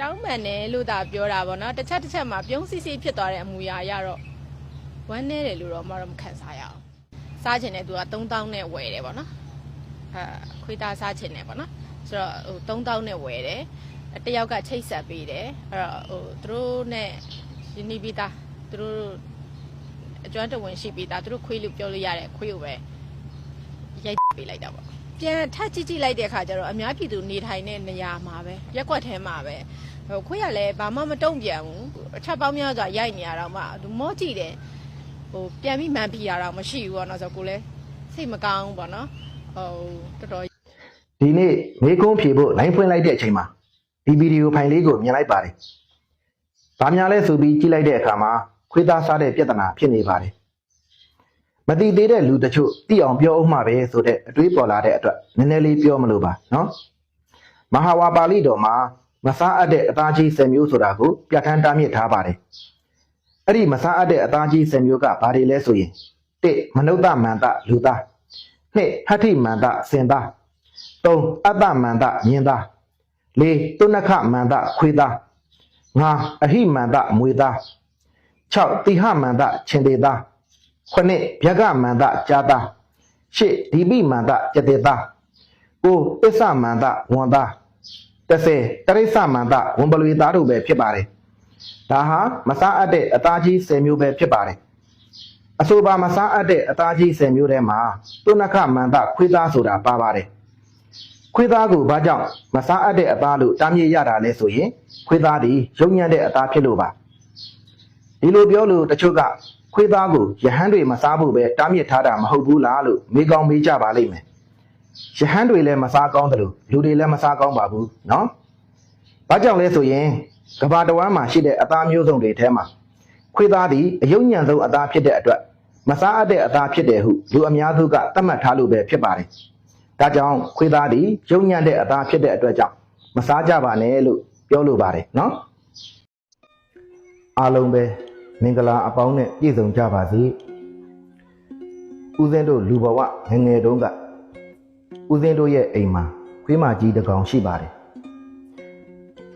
တောင်းပန်တယ်လို့သာပြောတာပေါ့နော်တစ်ချက်တစ်ချက်မှာပြုံးစီစီဖြစ်သွားတဲ့အမူအရာအရတော့ဝမ်းနေတယ်လို့တော့မတော့မခံစားရအောင်စားချင်တဲ့သူက3000နဲ့ဝယ်တယ်ပေါ့နော်အဲခွေးသားစားချင်တယ်ပေါ့နော်ဆိုတော့ဟို3000နဲ့ဝယ်တယ်တယောက်ကချိတ်ဆက်ပေးတယ်အဲ့တော့ဟိုသူတို့နဲ့ယဉ်နီးပြီးသားသူတို့အကျွမ်းတဝင်ရှိပြီးသားသူတို့ခွေးလို့ပြောလို့ရတဲ့ခွေးကိုပဲရိုက်ပေးလိုက်တာပေါ့ ပြန်ထပ်ကြည့်ကြည့်လိုက်တဲ့အခါကျတော့အများပြည်သူနေထိုင်တဲ့နေရာမှာပဲရက်ွက်ထဲမှာပဲဟိုခွေးရလည်းဘာမှမတုံ့ပြန်ဘူးအထပ်ပေါင်းများစွာရိုက်နေရတော့မှသူမောကြည့်တယ်ဟိုပြန်ပြီးမှန်ပြရတော့မရှိဘူးပေါ့နော်ဆိုတော့ကိုလည်းစိတ်မကောင်းဘူးပေါ့နော်ဟိုတော်တော်ဒီနေ့မေကုန်းဖြေဖို့ line ဖွင့်လိုက်တဲ့အချိန်မှာဒီဗီဒီယိုဖိုင်လေးကိုမြင်လိုက်ပါတယ်။ဗာများလဲဆိုပြီးကြည့်လိုက်တဲ့အခါမှာခွေးသားစားတဲ့ပြဿနာဖြစ်နေပါတယ်။ မတိသေးတဲ့လူတချို့သိအောင်ပြောအောင်မှပဲဆိုတဲ့အတွေးပေါ်လာတဲ့အတွက်နည်းနည်းလေးပြောမလို့ပါနော်။မဟာဝါပါဠိတော်မှာမစားအပ်တဲ့အသားကြီး10မျိုးဆိုတာကိုပြဋ္ဌာန်းတားမြစ်ထားပါတယ်။အဲ့ဒီမစားအပ်တဲ့အသားကြီး10မျိုးကဘာတွေလဲဆိုရင်1မနုဿမန္တလူသား2ဟဋ္ဌိမန္တစင်သား3အတ္တမန္တမြင်သား4တုဏခမန္တခွေသား5အဟိမန္တမွေသား6တိဟမန္တခြင်တေသား 9ဗျကမန္တကြာသား10ဒီပိမန္တကျတေသား9အစ္ဆမန္တဝန်သား10တရိစ္ဆမန္တဝန်ပလွေသားတို့ပဲဖြစ်ပါတယ်ဒါဟာမစားအပ်တဲ့အသားကြီး10မျိုးပဲဖြစ်ပါတယ်အဆိုပါမစားအပ်တဲ့အသားကြီး10မျိုးထဲမှာတုဏခမန္တခွေသားဆိုတာပါပါတယ်ခွေးသားကိုဘာကြောင့်မစားအပ်တဲ့အသားလို့တားမြစ်ရတာလဲဆိုရင်ခွေးသားဒီရုံညံ့တဲ့အသားဖြစ်လို့ပါဒီလိုပြောလို့တချို့က ခွေးသားကိုယဟန်တွေမစားဖို့ပဲတားမြစ်ထားတာမဟုတ်ဘူးလားလို့မေးကောင်းမေးကြပါလိမ့်မယ်ယဟန်တွေလည်းမစားကောင်းတယ်လို့လူတွေလည်းမစားကောင်းပါဘူးနော်ဘာကြောင့်လဲဆိုရင်ကဘာတဝမ်းမှာရှိတဲ့အသားမျိုးစုံတွေထဲမှာခွေးသားသည်အယုံညံဆုံးအသားဖြစ်တဲ့အတွက်မစားအပ်တဲ့အသားဖြစ်တယ်ဟုလူအများစုကသတ်မှတ်ထားလို့ပဲဖြစ်ပါတယ်ဒါကြောင့်ခွေးသားသည်ယုံညံတဲ့အသားဖြစ်တဲ့အတွက်ကြောင့်မစားကြပါနဲ့လို့ပြောလိုပါတယ်နော်အားလုံးပဲ မင်္ဂလာအပေါင်းနဲ့ပြည့်စုံကြပါစေဦးစင်းတို့လူဘဝငယ်ငယ်တုန်းကဦးစင်းတို့ရဲ့အိမ်မှာခွေးမကြီးတစ်ကောင်ရှိပါတယ်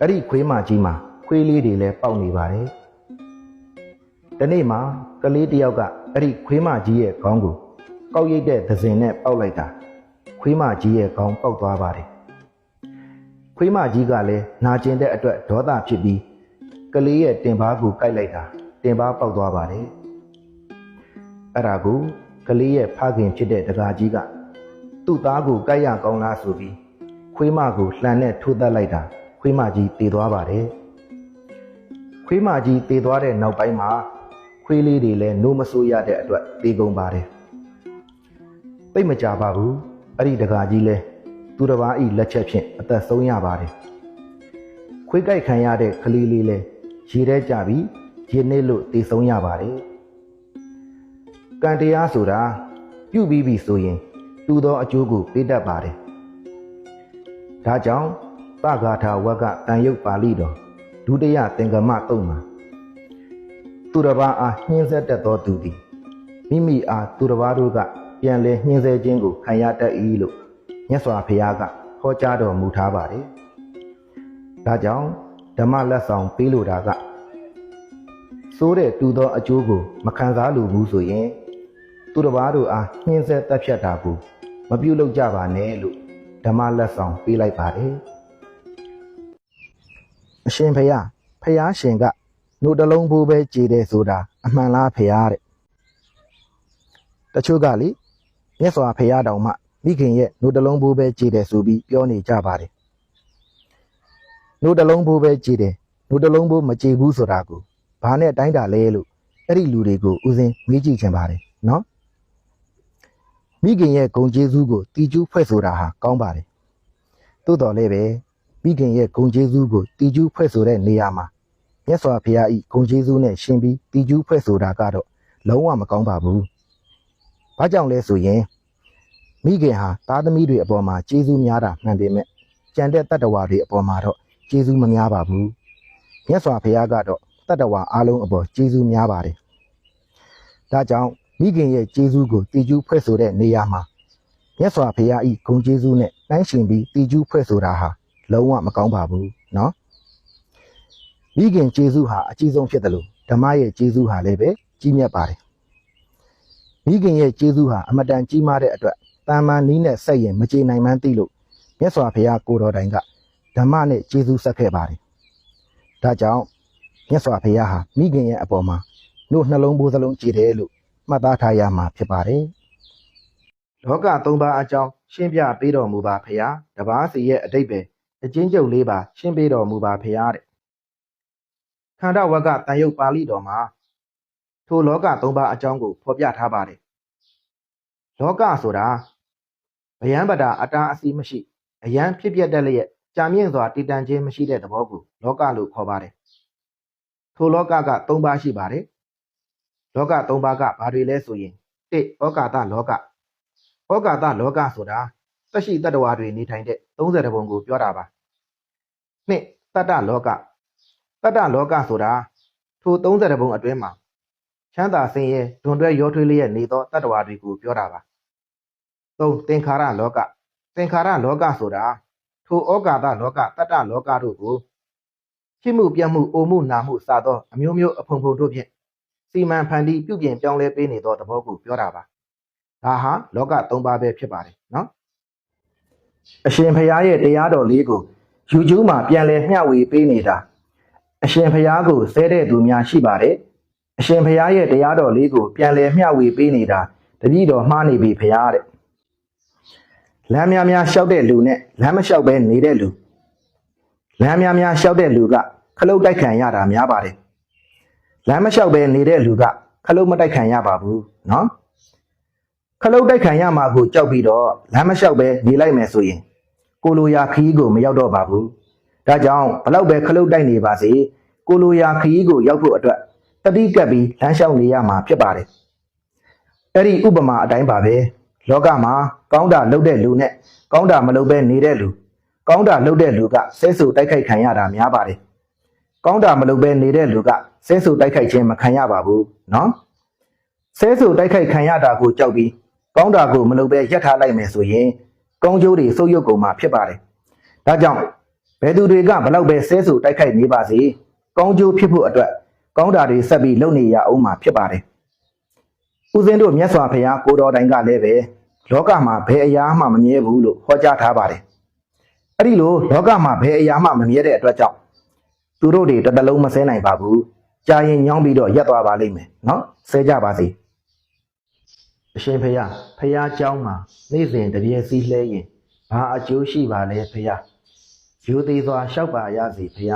အဲ့ဒီခွေးမကြီးမှာခွေးလေးတွေလည်းပေါက်နေပါတယ်ဒီနေ့မှာကလေးတစ်ယောက်ကအဲ့ဒီခွေးမကြီးရဲ့ခေါင်းကိုကောက်ရိတ်တဲ့သစင်နဲ့ပေါက်လိုက်တာခွေးမကြီးရဲ့ခေါင်းပေါက်သွားပါတယ်။ခွေးမကြီးကလည်းနာကျင်တဲ့အတွက်ဒေါသဖြစ်ပြီးကလေးရဲ့တင်ပါးကိုကိုက်လိုက်တာ တင်ပါးပေါက်သွားပါတယ်။အဲ့ဒါကိုကလေးရဲ့ဖခင်ဖြစ်တဲ့တကာကြီးကသူ့သားကိုကိုက်ရကောင်းလားဆိုပြီးခွေးမကိုလှန်နဲ့ထိုးသက်လိုက်တာခွေးမကြီးတည်သွားပါတယ်။ခွေးမကြီးတည်သွားတဲ့နောက်ပိုင်းမှာခွေးလေးတွေလည်းနိုးမဆိုးရတဲ့အတွက်တည်ကုန်ပါတယ်။သိပ်မကြပါဘူး။အဲ့ဒီတကာကြီးလဲသူတစ်ပါးဤလက်ချက်ဖြင့်အသက်ဆုံးရပါတယ်ခွေးကြိုက်ခံရတဲ့ကလေးလေးလဲရေထဲကြပြီး ရေနစ်လို့တည်ဆုံးရပါတယ်ကံတရားဆိုတာပြုပြီးပြီဆိုရင်တူသောအကျိုးကိုပေးတတ်ပါတယ်ဒါကြောင့်ပဂါထာဝကတန်ရုပ်ပါဠိတော်ဒုတိယသင်္ကမတုံးမှာသူတစ်ပါးအားနှင်းဆက်တတ်သောသူသည်မိမိအားသူတစ်ပါးတို့ကပြန်လဲနှင်းဆဲခြင်းကိုခံရတတ်၏လို့မြတ်စွာဘုရားကဟောကြားတော်မူထားပါတယ်။ဒါကြောင့်ဓမ္မလက်ဆောင်ပေးလိုတာက စိုးတဲ့တူသောအကျိုးကိုမခံစားလိုဘူးဆိုရင်သူတစ်ပါးတို့အားနှင်းဆဲတက်ဖြတ်တာကိုမပြုလုပ်ကြပါနဲ့လို့ဓမ္မလက်ဆောင်ပေးလိုက်ပါတယ်။အရှင်ဘုရားဘုရားရှင်ကနှုတ်တလုံးဘိုးပဲကြည်တယ်ဆိုတာအမှန်လားဘုရားတဲ့တချို့ကလေမြတ်စွာဘုရားတောင်မှမိခင်ရဲ့နှုတ်တလုံးဘိုးပဲကြည်တယ်ဆိုပြီးပြောနေကြပါတယ်နှုတ်တလုံးဘိုးပဲကြည်တယ်နှုတ်တလုံးဘိုးမကြည်ဘူးဆိုတာကို ဘာနဲ့တိုင်းတာလဲလို့အဲ့ဒီလူတွေကိုဥစဉ်မေးကြည့်ချင်ပါတယ်နော်မိခင်ရဲ့ဂုံကျေးဇူးကိုတီကျူးဖွဲ့ဆိုတာဟာကောင်းပါတယ်သို့တော်လည်းပဲမိခင်ရဲ့ဂုံကျေးဇူးကိုတီကျူးဖွဲ့ဆိုတဲ့နေရာမှာမြတ်စွာဘုရားဤဂုံကျေးဇူးနဲ့ရှင်ပြီးတီကျူးဖွဲ့ဆိုတာကတော့လုံးဝမကောင်းပါဘူး။ဘာကြောင့်လဲဆိုရင်မိခင်ဟာသားသမီးတွေအပေါ်မှာကျေးဇူးများတာမှန်ပေမဲ့ကြံတဲ့တတ္တဝါတွေအပေါ်မှာတော့ကျေးဇူးမများပါဘူး။မြတ်စွာဘုရားကတော့ တတဝါအားလုံးအပေါ်ကျေးဇူးများပါတယ်။ဒါကြောင့်မိခင်ရဲ့ကျေးဇူးကိုတည်ကျူးဖွဲ့ဆိုတဲ့နေရာမှာမြတ်စွာဘုရားဤဂုဏ်ကျေးဇူးနဲ့နှိုင်းယှဉ်ပြီးတည်ကျူးဖွဲ့ဆိုတာဟာလုံးဝမကောင်းပါဘူးနော်။မိခင်ကျေးဇူးဟာအကြီးဆုံးဖြစ်တယ်လို့ဓမ္မရဲ့ကျေးဇူးဟာလည်းပဲကြီးမြတ်ပါတယ်။မိခင်ရဲ့ကျေးဇူးဟာအမတန်ကြီးမားတဲ့အတွက်တာမန်နီးနဲ့ဆက်ရင်မကြေနိုင်မှန်းသိလို့မြတ်စွာဘုရားကိုတော်တိုင်ကဓမ္မနဲ့ကျေးဇူးဆက်ခဲ့ပါတယ်။ဒါကြောင့် မြတ်စွာဘုရားဟာမိခင်ရဲ့အပေါ်မှာတို့နှလုံးသားစလုံးကြည်တယ်လို့မှတ်သားထားရမှာဖြစ်ပါတယ်လောကသုံးပါးအကြောင်းရှင်းပြပေးတော်မူပါဖရာတပားစီရဲ့အတိတ်ပဲအချင်းကျုပ်လေးပါရှင်းပေးတော်မူပါဖရာတဲ့ခန္ဓာဝကတန်ရုပ်ပါဠိတော်မှာထိုလောကသုံးပါးအကြောင်းကိုဖော်ပြထားပါတယ်လောကဆိုတာဗျံပတာအတားအဆီးမရှိအယံဖြစ်ပြတဲ့လျက်ကြာမြင့်စွာတည်တံ့ခြင်းမရှိတဲ့သဘောကိုလောကလို့ခေါ်ပါတယ် ထိုလောကကသုံးပါးရှိပါတယ်လောကသုံးပါးကဘာတွေလဲဆိုရင်တစ်ဩကာသလောကဩကာသလောကဆိုတာသက်ရှိတတ္တဝါတွေနေထိုင်တဲ့30ပုံကိုပြောတာပါ။နှစ်တတ္တလောကတတ္တလောကဆိုတာထို30ပုံအတွင်းမှာချမ်းသာဆင်းရဲဒွန်တွဲရောထွေးလျက်နေသောတတ္တဝါတွေကိုပြောတာပါ။သုံးသင်္ခါရလောကသင်္ခါရလောကဆိုတာထိုဩကာသလောကတတ္တလောကတို့ကို ဖြစ်မှုပြတ်မှုအိုမှုနာမှုစသောအမျိုးမျိုးအဖုံဖုံတို့ဖြင့်စီမံဖန်တီးပြုပြင်ပြောင်းလဲပေးနေသောသဘောကိုပြောတာပါ။ဒါဟာလောက၃ပါးပဲဖြစ်ပါတယ်နော်အရှင်ဘုရားရဲ့တရားတော်လေးကို YouTube မှာပြန်လည်မျှဝေပေးနေတာအရှင်ဘုရားကိုစဲတဲ့သူများရှိပါတယ်အရှင်ဘုရားရဲ့တရားတော်လေးကိုပြန်လည်မျှဝေပေးနေတာတပည့်တော်မှားနေပြီဘုရားတဲ့လမ်းများများလျှောက်တဲ့လူနဲ့လမ်းမလျှောက်ပဲနေတဲ့လူ လမ်းများများလျှောက်တဲ့လူကခလုတ်တိုက်ခံရတာများပါတယ်လမ်းမလျှောက်ပဲနေတဲ့လူကခလုတ်မတိုက်ခံရပါဘူးနော်ခလုတ်တိုက်ခံရမှာကိုကြောက်ပြီးတော့လမ်းမလျှောက်ပဲနေလိုက်မယ်ဆိုရင်ကိုလိုရာခရီးကိုမရောက်တော့ပါဘူးဒါကြောင့်ဘလောက်ပဲခလုတ်တိုက်နေပါစေကိုလိုရာခရီးကိုရောက်ဖို့အတွက်တတိကပ်ပြီးလမ်းလျှောက်နေရမှာဖြစ်ပါတယ်အဲ့ဒီဥပမာအတိုင်းပါပဲလောကမှာကောင်းတာလုပ်တဲ့လူနဲ့ကောင်းတာမလုပ်ဘဲနေတဲ့လူ ကောင်းတာလုပ်တဲ့လူကဆဲဆူတိုက်ခိုက်ခံရတာများပါတယ်ကောင်းတာမလုပ်ဘဲနေတဲ့လူကဆဲဆူတိုက်ခိုက်ခြင်းမခံရပါဘူးနော်ဆဲဆူတိုက်ခိုက်ခံရတာကိုကြောက်ပြီးကောင်းတာကိုမလုပ်ဘဲရပ်ထားလိုက်မယ်ဆိုရင်ကောင်းကျိုးတွေဆုပ်ယုပ်ကုန်မှာဖြစ်ပါတယ်ဒါကြောင့်ဘယ်သူတွေကဘလောက်ပဲဆဲဆူတိုက်ခိုက်နေပါစေကောင်းကျိုးဖြစ်ဖို့အတွက်ကောင်းတာတွေဆက်ပြီးလုပ်နေရအောင်မှာဖြစ်ပါတယ်ဦးဇင်းတို့မြတ်စွာဘုရားကိုတော်တိုင်ကလည်းပဲလောကမှာဘယ်အရာမှမမြဲဘူးလို့ဟောကြားထားပါတယ် အဲ့ဒီလိုလောကမှာဘယ်အရာမှမမြဲတဲ့အတွက်ကြောင့်သူတို့တွေတစ်တလုံးမဆဲနိုင်ပါဘူးကြာရင်ညောင်းပြီးတော့ရက်သွားပါလိမ့်မယ်နော်ဆဲကြပါစေအရှင်ဖေယဖယားเจ้าမှာနေ့စဉ်တပြည့်စည်းလှဲရင်ဘာအကျိုးရှိပါလဲဖေယယူသေးစွာလျှောက်ပါရစေဖေယ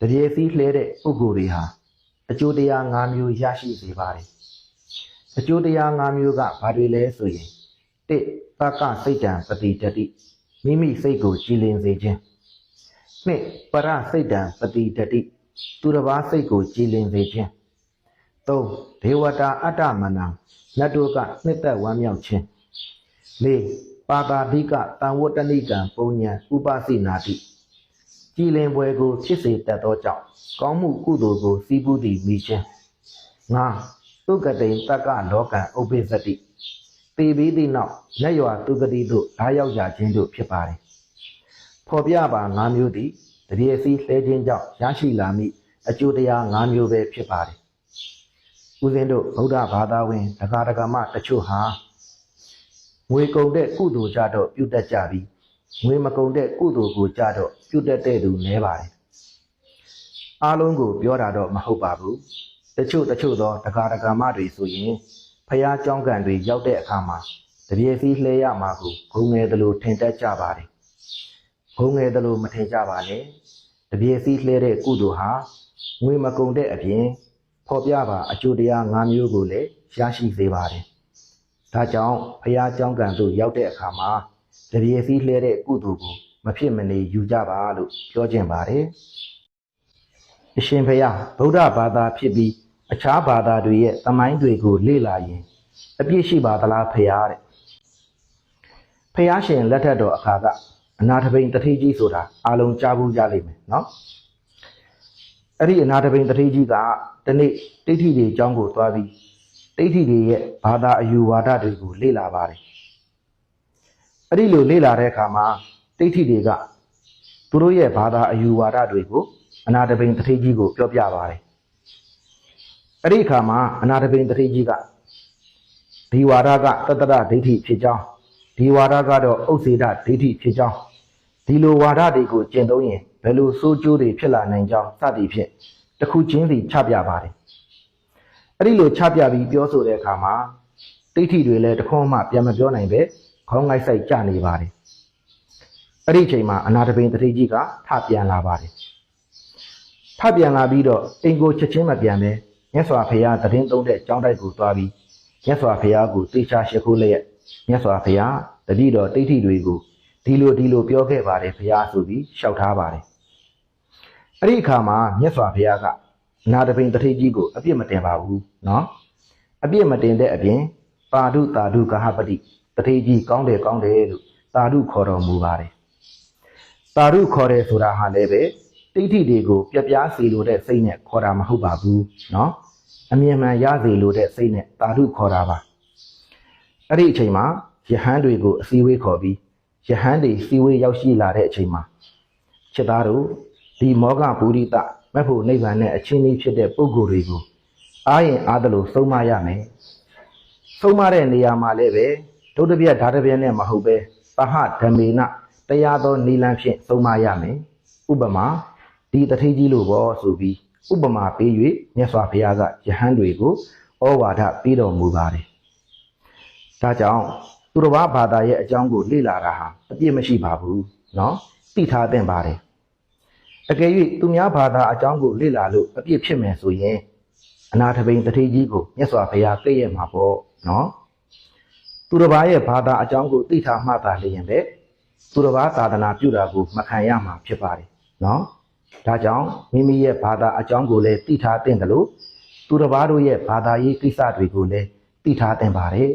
တပြည့်စည်းလှဲတဲ့ပုဂ္ဂိုလ်တွေဟာအကျိုးတရား၅မျိုးရရှိစေပါတယ်အကျိုးတရား၅မျိုးကဘာတွေလဲဆိုရင်၁ သကစိတ်တံပတိတတိမိမိစိတ်ကိုကြည်လင်စေခြင်းနှစ်ပရစိတ်တံပတိတတိသူတစ်ပါးစိတ်ကိုကြည်လင်စေခြင်းသုံးဒေဝတာအတ္တမနာနတ်တို့ကနှစ်သက်ဝမ်းမြောက်ခြင်းလေးပါတာဓိကတံဝတ္တနိကံပုံညာဥပသိနာတိကြည်လင်ပွဲကိုဖြစ်စေတတ်သောကြောင့်ကောင်းမှုကုသိုလ်ကိုစီးပူးသည်မိခြင်းငါသုကတိတက္ကလောကံဥပိသတိ တေပြီးသည့်နောက်လက်ရွာသူကတိတို့ဓာရောက်ကြခြင်းတို့ဖြစ်ပါတယ်ဖော်ပြပါ၅မျိုးသည်တရေစီလှဲခြင်းကြောင့်ရရှိလာမိအကျိုးတရား၅မျိုးပဲဖြစ်ပါတယ်ဦးဇင်းတို့ဗုဒ္ဓဘာသာဝင်ဒကာဒကာမတချို့ဟာငွေကုန်တဲ့ကုသိုလ်ကြတော့ပြုတ်တက်ကြပြီးငွေမကုန်တဲ့ကုသိုလ်ကိုကြတော့ပြုတ်တက်တဲ့သူနည်းပါတယ်အားလုံးကိုပြောတာတော့မဟုတ်ပါဘူးတချို့တချို့သောဒကာဒကာမတွေဆိုရင် ဖျားကြောင်းကန်တွေရောက်တဲ့အခါမှာတပြေစီလှဲရမှာကိုဘုံငယ်သလိုထင်တတ်ကြပါတယ်။ဘုံငယ်သလိုမထင်ကြပါနဲ့။တပြေစီလှဲတဲ့ကုသိုလ်ဟာငွေမကုန်တဲ့အပြင်ဖော်ပြပါအကျိုးတရား၅မျိုးကိုလည်းရရှိစေပါတယ်။ဒါကြောင့်ဖျားကြောင်းကန်သို့ရောက်တဲ့အခါမှာတပြေစီလှဲတဲ့ကုသိုလ်ကိုမဖြစ်မနေယူကြပါလို့ပြောခြင်းပါတယ်။အရှင်ဖျားဗုဒ္ဓဘာသာဖြစ်ပြီး အခြားဘာသာတွေရဲ့သမိုင်းတွေကိုလေ့လာရင်အပြည့်ရှိပါသလားဖရာတဲ့။ဖရာရှင်လက်ထက်တော်အခါကအနာထဘိန်တတိကြီးဆိုတာအလုံးကြားဘူးကြလိမ့်မယ်နော်။အဲ့ဒီအနာတပိန်တတိကြီးကဒီနေ့တိဋ္ဌိတွေအကြောင်းကိုသွားပြီးတိဋ္ဌိတွေရဲ့ဘာသာအယူဝါဒတွေကိုလေ့လာပါတယ်အဲ့ဒီလိုလေ့လာတဲ့အခါမှာတတိဋ္ဌိတွေကသူတို့ရဲ့ဘာသာအယူဝါဒတွေကိုအနာတပိန်တထေးကြီးကိုပြောပြပါတယ် အဲ့ဒီအခါမှာအနာတပိန်တထေးကြီးကဒီဝါဒကတတ္တရဒိဋ္ဌိဖြစ်ကြောင်းဒီဝါဒကတော့ဥစ္စေဒဒိဋ္ဌိဖြစ်ကြောင်းဒီလိုဝါဒတွေကိုကျင့်သုံးရင်ဘယ်လိုစိုးကျိုးတွေဖြစ်လာနိုင်ကြောင်းစသည်ဖြင့်တစ်ခုချင်းစီချပြပါတယ်အဲ့ဒီလိုချပြပြီးပြောဆိုတဲ့အခါမှာတိဋ္ဌိတွေလည်းတခွန်းမှပြန်မပြောနိုင်ပဲခေါင်းငိုက်ဆိုင်ကြနေပါတယ်အဲ့ဒီအချိန်မှာအနာတပိန်တတိကြီးကထပြန်လာပါတယ်ထပြန်လာပြီးတော့အိမ်ကိုချက်ချင်းမပြန်ပဲ မြတ်စွာဘုရားသတင်းသုံးတဲ့ကြောင်းတိုက်ကိုသွားပြီးမြတ်စွာဘုရားကိုသိချရှိခိုးလျက်မြတ်စွာဘုရားတတိတော်တိဋ္ဌိတွေကိုဒီလိုဒီလိုပြောခဲ့ပါတယ်ဘုရားဆိုပြီးလျှောက်ထားပါတယ်အဲ့ဒီအခါမှာမြတ်စွာဘုရားကနာတပင်တထိကြီးကိုအပြစ်မတင်ပါဘူးနော်အပြစ်မတင်တဲ့အပြင်ပါဓုတာဓုကဟပတိတထိကြီးကောင်းတယ်ကောင်းတယ်လို့တာဓုခေါ်တော်မူပါတယ်တာဓုခေါ်တယ်ဆိုတာဟာလည်းပဲ တိဋ္ဌိတွေကိုပြပြားစီလို့တဲ့စိတ်နဲ့ခေါ်တာမဟုတ်ပါဘူးเนาะအမြင်မှန်ရစီလို့တဲ့စိတ်နဲ့တာရုခေါ်တာပါအဲ့ဒီအချိန်မှာယဟန်တွေကိုအစည်းအဝေးခေါ်ပြီးယဟန်တွေစည်းဝေးရောက်ရှိလာတဲ့အချိန်မှာချက်သားတို့ဒီမောဂဘူရိတမက်ဖို့နိဗ္ဗာန်နဲ့အချင်းလေးဖြစ်တဲ့ပုဂ္ဂိုလ်တွေကိုအားရင်အားသလိုဆုံးမရမယ်ဆုံးမတဲ့နေရာမှာလည်းပဲဒုဒ္ဒပြဓာတပြနဲ့မဟုတ်ပဲသဟဓမေန တရားသောနိလန်းဖြင့်သုံးမရမယ်ဥပမာ ဒီတထေးကြီးလိုပေါ့ဆိုပြီးဥပမာပေး၍မြတ်စွာဘုရားကယဟန်တွေကိုဩဝါဒပေးတော်မူပါတယ်ဒါကြောင့်သူတော်ဘာဘာသာရဲ့အကြောင်းကိုလေ့လာတာဟာအပြည့်မရှိပါဘူးเนาะသိထားသင့်ပါတယ်အကယ်၍သူများဘာသာအကြောင်းကိုလေ့လာလို့အပြည့်ဖြစ်မယ်ဆိုရင်အနာထဘိန်တထေးကြီးကိုမြတ်စွာဘုရားသိရမှာပေါ့เนาะသူတော်ဘာရဲ့ဘာသာအကြောင်းကိုသိထားမှသာလျင်ပဲ သူတစ်ပါးသာသနာပြုတာကိုမခံရမှာဖြစ်ပါတယ်နော် ဒါကြောင့်မိမိရဲ့ဘာသာအကြောင်းကိုလည်းသိထားသင့်တယ်လို့သူတစ်ပါးတို့ရဲ့ဘာသာရေးကိစ္စတွေကိုလည်းသိထားသင့်ပါတယ်